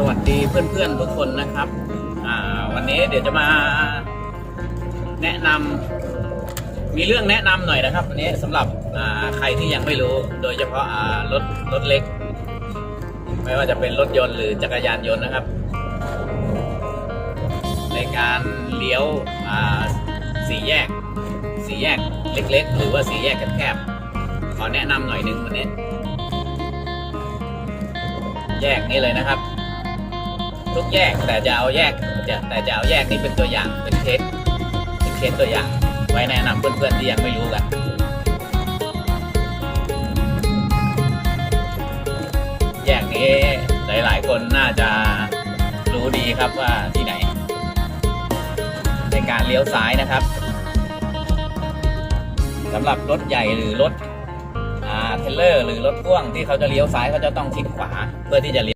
สวัสดีเพื่อนๆทุกคนนะครับวันนี้เดี๋ยวจะมาแนะนำมีเรื่องแนะนำหน่อยนะครับวันนี้สำหรับใครที่ยังไม่รู้ โดยเฉพาะรถรถเล็ก ไม่ว่าจะเป็นรถยนต์หรือจักรยานยนต์นะครับ ในการเลี้ยวสี่แยกสี่แยกเล็ก ๆ หรือว่าสี่แยกแคบๆขอแนะนำหน่อยหนึ่งวันนี้แยกนี้เลยนะครับ ทุกแยกแต่จะเอาแยกจะแต่จะเอาแยกนี้เป็นตัวอย่างเป็นเคสเป็นเคสตัวอย่าง ไว้แนะนำเพื่อนๆที่ยังไม่รู้กันแยกนี้หลายๆ คนน่าจะรู้ดีครับว่าที่ไหน ในการเลี้ยวซ้ายนะครับสำหรับรถใหญ่หรือรถเทรลเลอร์ หรือรถพ่วงที่เขาจะเลี้ยวซ้ายเขาจะต้องชิดขวาเพื่อที่จะเลี้ยว